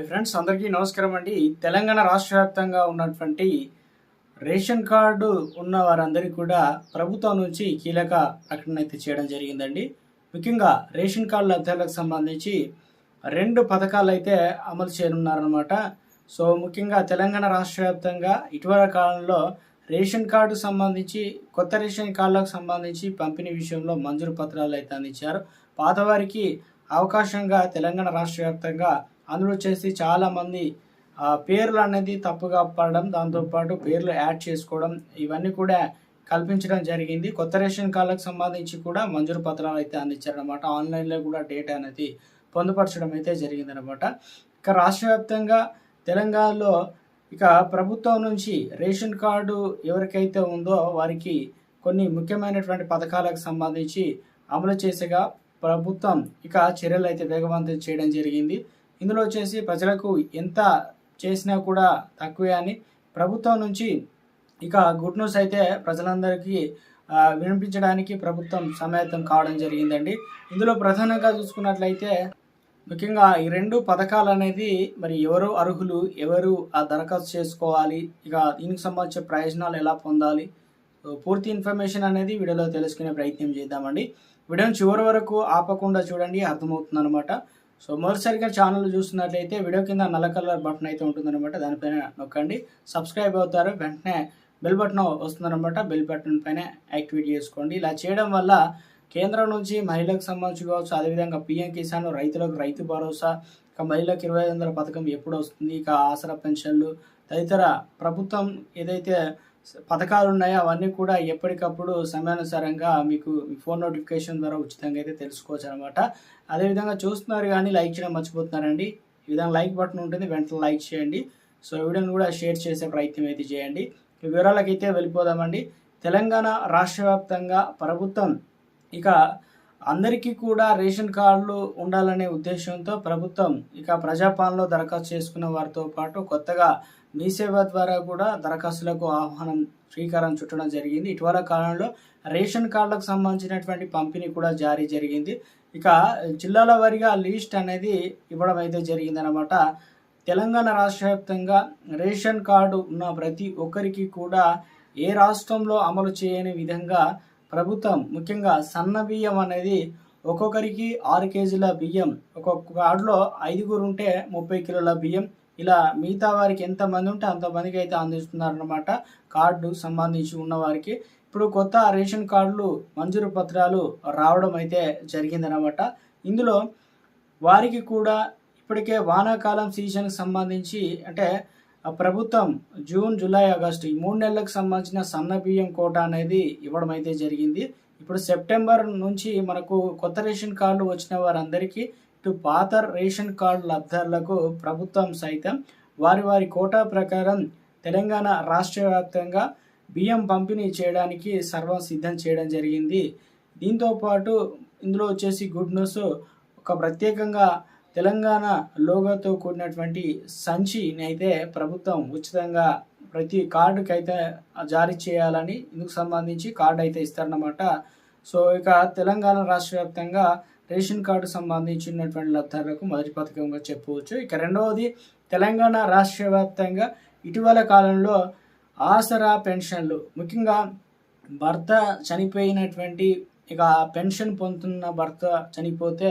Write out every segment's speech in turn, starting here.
Friends అందరికీ నమస్కారం అండి. తెలంగాణ రాష్ట్ర వ్యాప్తంగా ఉన్నటువంటి రేషన్ కార్డు ఉన్న వారందరికీ కూడా ప్రభుత్వం నుంచి కీలక ప్రకటన అయితే చేయడం జరిగిందండి. ముఖ్యంగా రేషన్ కార్డు లబ్ధాలకు సంబంధించి రెండు పథకాలు అయితే అమలు చేయనున్నారనమాట సో ముఖ్యంగా తెలంగాణ రాష్ట్ర వ్యాప్తంగా ఇటీవల కాలంలో రేషన్ కార్డు సంబంధించి కొత్త రేషన్ కార్డులకు సంబంధించి పంపిణీ విషయంలో మంజూరు పత్రాలు అయితే అందించారు. పాతవారికి అవకాశంగా తెలంగాణ రాష్ట్ర వ్యాప్తంగా అందులో వచ్చేసి చాలామంది పేర్లు అనేది తప్పుగా పడడం దాంతోపాటు పేర్లు యాడ్ చేసుకోవడం ఇవన్నీ కూడా కల్పించడం జరిగింది. కొత్త రేషన్ కార్డులకు సంబంధించి కూడా మంజూరు పత్రాలు అయితే అందించారనమాట ఆన్లైన్లో కూడా డేటా అనేది పొందుపరచడం అయితే జరిగిందనమాట ఇక రాష్ట్ర వ్యాప్తంగా తెలంగాణలో ఇక ప్రభుత్వం నుంచి రేషన్ కార్డు ఎవరికైతే ఉందో వారికి కొన్ని ముఖ్యమైనటువంటి పథకాలకు సంబంధించి అమలు చేసేగా ప్రభుత్వం ఇక చర్యలు అయితే వేగవంతం చేయడం జరిగింది. ఇందులో వచ్చేసి ప్రజలకు ఎంత చేసినా కూడా తక్కువే అని ప్రభుత్వం నుంచి ఇక గుడ్ న్యూస్ అయితే ప్రజలందరికీ వినిపించడానికి ప్రభుత్వం సమాయత్తం కావడం జరిగిందండి. ఇందులో ప్రధానంగా చూసుకున్నట్లయితే ముఖ్యంగా ఈ రెండు పథకాలు అనేది మరి ఎవరు అర్హులు ఎవరు ఆ దరఖాస్తు చేసుకోవాలి ఇక దీనికి సంబంధించిన ప్రయోజనాలు ఎలా పొందాలి పూర్తి ఇన్ఫర్మేషన్ అనేది వీడియోలో తెలుసుకునే ప్రయత్నం చేద్దామండి. వీడియోని చివరి వరకు ఆపకుండా చూడండి అర్థమవుతుంది అనమాట సో మొదటిసారిగా ఛానల్ చూస్తున్నట్లయితే వీడియో కింద నల్ల కలర్ బటన్ అయితే ఉంటుందన్నమాట దానిపైన నొక్కండి. సబ్స్క్రైబ్ అవుతారు వెంటనే బెల్ బటన్ వస్తుందన్నమాట బెల్ బటన్ పైన యాక్టివేట్ చేసుకోండి. ఇలా చేయడం వల్ల కేంద్రం నుంచి మహిళలకు సంబంధించి కావచ్చు అదేవిధంగా పిఎం కిసాన్ రైతులకు రైతు భరోసా ఇక మహిళలకు ఇరవై ఐదు వందల పథకం ఎప్పుడు వస్తుంది ఇక ఆసరా పెన్షన్లు తదితర ప్రభుత్వం ఏదైతే పథకాలు ఉన్నాయో అవన్నీ కూడా ఎప్పటికప్పుడు సమయానుసారంగా మీకు ఫోన్ నోటిఫికేషన్ ద్వారా ఉచితంగా అయితే తెలుసుకోవచ్చు అనమాట అదేవిధంగా చూస్తున్నారు కానీ లైక్ చేయడం మర్చిపోతున్నారండి. ఈ విధంగా లైక్ బటన్ ఉంటుంది వెంటనే లైక్ చేయండి. సో వీడియోని కూడా షేర్ చేసే ప్రయత్నం అయితే చేయండి. వివరాలకైతే వెళ్ళిపోదామండి. తెలంగాణ రాష్ట్ర వ్యాప్తంగా ప్రభుత్వం ఇక అందరికీ కూడా రేషన్ కార్డులు ఉండాలనే ఉద్దేశంతో ప్రభుత్వం ఇక ప్రజాపాలనలో దరఖాస్తు చేసుకున్న వారితో పాటు కొత్తగా మీ సేవ ద్వారా కూడా దరఖాస్తులకు ఆహ్వానం శ్రీకారం చుట్టడం జరిగింది. ఇటీవల కాలంలో రేషన్ కార్డులకు సంబంధించినటువంటి పంపిణీ కూడా జారీ జరిగింది. ఇక జిల్లాల వారీగా లిస్ట్ అనేది ఇవ్వడం అయితే జరిగిందనమాట తెలంగాణ రాష్ట్ర వ్యాప్తంగా రేషన్ కార్డు ఉన్న ప్రతి ఒక్కరికి కూడా ఏ రాష్ట్రంలో అమలు చేయని విధంగా ప్రభుత్వం ముఖ్యంగా సన్న బియ్యం అనేది ఒక్కొక్కరికి ఆరు కేజీల బియ్యం ఒక్కొక్క కార్డులో ఐదుగురు ఉంటే ముప్పై కిలోల బియ్యం ఇలా మిగతా వారికి ఎంతమంది ఉంటే అంతమందికి అయితే అందిస్తున్నారన్నమాట. కార్డు సంబంధించి ఉన్న వారికి. ఇప్పుడు కొత్త రేషన్ కార్డులు మంజూరు పత్రాలు రావడం అయితే జరిగిందనమాట ఇందులో వారికి కూడా ఇప్పటికే వానాకాలం సీజన్కి సంబంధించి అంటే ప్రభుత్వం జూన్ జూలై ఆగస్టు ఈ మూడు నెలలకు సంబంధించిన సన్న బియ్యం కోట అనేది ఇవ్వడం అయితే జరిగింది. ఇప్పుడు సెప్టెంబర్ నుంచి మనకు కొత్త రేషన్ కార్డు వచ్చిన వారందరికీ ఇటు పాత రేషన్ కార్డు లబ్ధారులకు ప్రభుత్వం సైతం వారి వారి కోటా ప్రకారం తెలంగాణ రాష్ట్ర వ్యాప్తంగా బియ్యం పంపిణీ చేయడానికి సర్వం సిద్ధం చేయడం జరిగింది. దీంతో పాటు ఇందులో వచ్చేసి గుడ్ న్యూస్ ఒక ప్రత్యేకంగా తెలంగాణ లోగోతో కూడినటువంటి సంచిని అయితే ప్రభుత్వం ఉచితంగా ప్రతి కార్డుకి అయితే జారీ చేయాలని ఇందుకు సంబంధించి కార్డు అయితే ఇస్తారన్నమాట. సో ఇక తెలంగాణ రాష్ట్ర వ్యాప్తంగా రేషన్ కార్డు సంబంధించినటువంటి లబ్ధారులకు మొదటి పథకంగా చెప్పవచ్చు. ఇక రెండవది తెలంగాణ రాష్ట్ర వ్యాప్తంగా ఇటీవల కాలంలో ఆసరా పెన్షన్లు ముఖ్యంగా భర్త చనిపోయినటువంటి ఇక పెన్షన్ పొందుతున్న భర్త చనిపోతే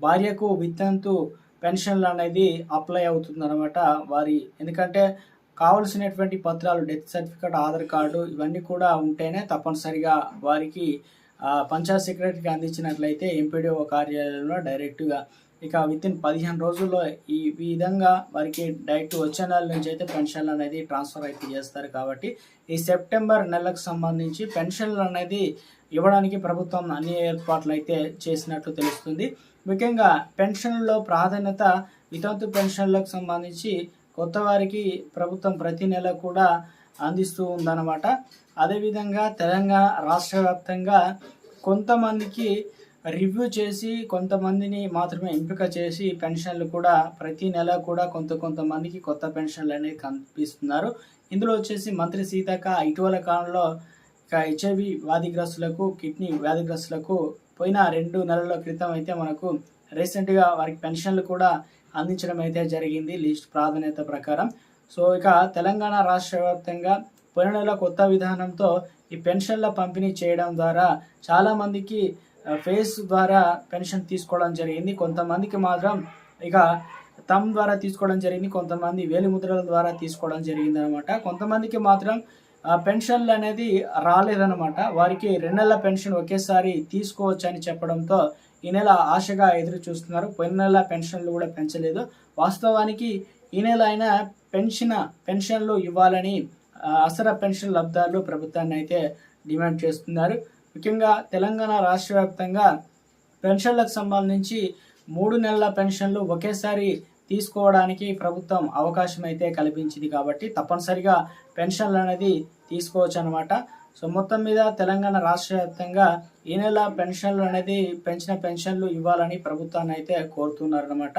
భార్యకు విత్తంతు పెన్షన్లు అనేది అప్లై అవుతుంది అనమాట వారి. ఎందుకంటే కావలసినటువంటి పత్రాలు డెత్ సర్టిఫికేట్ ఆధార్ కార్డు ఇవన్నీ కూడా ఉంటేనే తప్పనిసరిగా వారికి పంచాయత్ సెక్రటరీకి అందించినట్లయితే ఎంపీడీఓ కార్యాలయంలో డైరెక్ట్గా ఇక విత్ ఇన్ పదిహేను రోజుల్లో ఈ ఈ విధంగా వారికి డైరెక్ట్ వచ్చే నెల నుంచి అయితే పెన్షన్లు అనేది ట్రాన్స్ఫర్ అయితే చేస్తారు కాబట్టి ఈ సెప్టెంబర్ నెలకు సంబంధించి పెన్షన్లు అనేది ఇవ్వడానికి ప్రభుత్వం అన్ని ఏర్పాట్లు అయితే చేసినట్లు తెలుస్తుంది. ముఖ్యంగా పెన్షన్లో ప్రాధాన్యత వితంతు పెన్షన్లకు సంబంధించి కొత్త వారికి ప్రభుత్వం ప్రతి నెల కూడా అందిస్తూ ఉందన్నమాట. అదేవిధంగా తెలంగాణ రాష్ట్ర వ్యాప్తంగా కొంతమందికి రివ్యూ చేసి కొంతమందిని మాత్రమే ఎంపిక చేసి పెన్షన్లు కూడా ప్రతి నెల కూడా కొంత కొంతమందికి కొత్త పెన్షన్లు అనేవి కనిపిస్తున్నారు. ఇందులో వచ్చేసి మంత్రి సీతక్క ఇటీవల కాలంలో హెచ్ఐవి వ్యాధిగ్రస్తులకు కిడ్నీ వ్యాధిగ్రస్తులకు పోయిన రెండు నెలల క్రితం అయితే మనకు రీసెంట్గా వారికి పెన్షన్లు కూడా అందించడం అయితే జరిగింది లిస్ట్ ప్రాధాన్యత ప్రకారం. సో ఇక తెలంగాణ రాష్ట్ర వ్యాప్తంగా పోయిన నెల కొత్త విధానంతో ఈ పెన్షన్ల పంపిణీ చేయడం ద్వారా చాలా మందికి ఫేస్ ద్వారా పెన్షన్ తీసుకోవడం జరిగింది. కొంతమందికి మాత్రం ఇక తమ్ ద్వారా తీసుకోవడం జరిగింది కొంతమంది వేలిముద్రల ద్వారా తీసుకోవడం జరిగింది అనమాట కొంతమందికి మాత్రం పెన్షన్లు అనేది రాలేదన్నమాట వారికి రెండు నెలల పెన్షన్ ఒకేసారి తీసుకోవచ్చు అని చెప్పడంతో ఈ నెల ఆశగా ఎదురు చూస్తున్నారు పోయిన నెల పెన్షన్లు కూడా పెంచలేదు. వాస్తవానికి ఈ నెల ఆయన పెన్షన్ పెన్షన్లు ఇవ్వాలని ఆ, అసరా పెన్షన్ లబ్ధాలు ప్రభుత్వాన్ని అయితే డిమాండ్ చేస్తున్నారు. ముఖ్యంగా తెలంగాణ రాష్ట్ర వ్యాప్తంగా పెన్షన్లకు సంబంధించి మూడు నెలల పెన్షన్లు ఒకేసారి తీసుకోవడానికి ప్రభుత్వం అవకాశం అయితే కల్పించింది కాబట్టి తప్పనిసరిగా పెన్షన్లు అనేది తీసుకోవచ్చు అనమాట సో మొత్తం మీద తెలంగాణ రాష్ట్ర వ్యాప్తంగా ఈ నెల పెన్షన్లు అనేది పెంచిన పెన్షన్లు ఇవ్వాలని ప్రభుత్వాన్ని అయితే కోరుతున్నారనమాట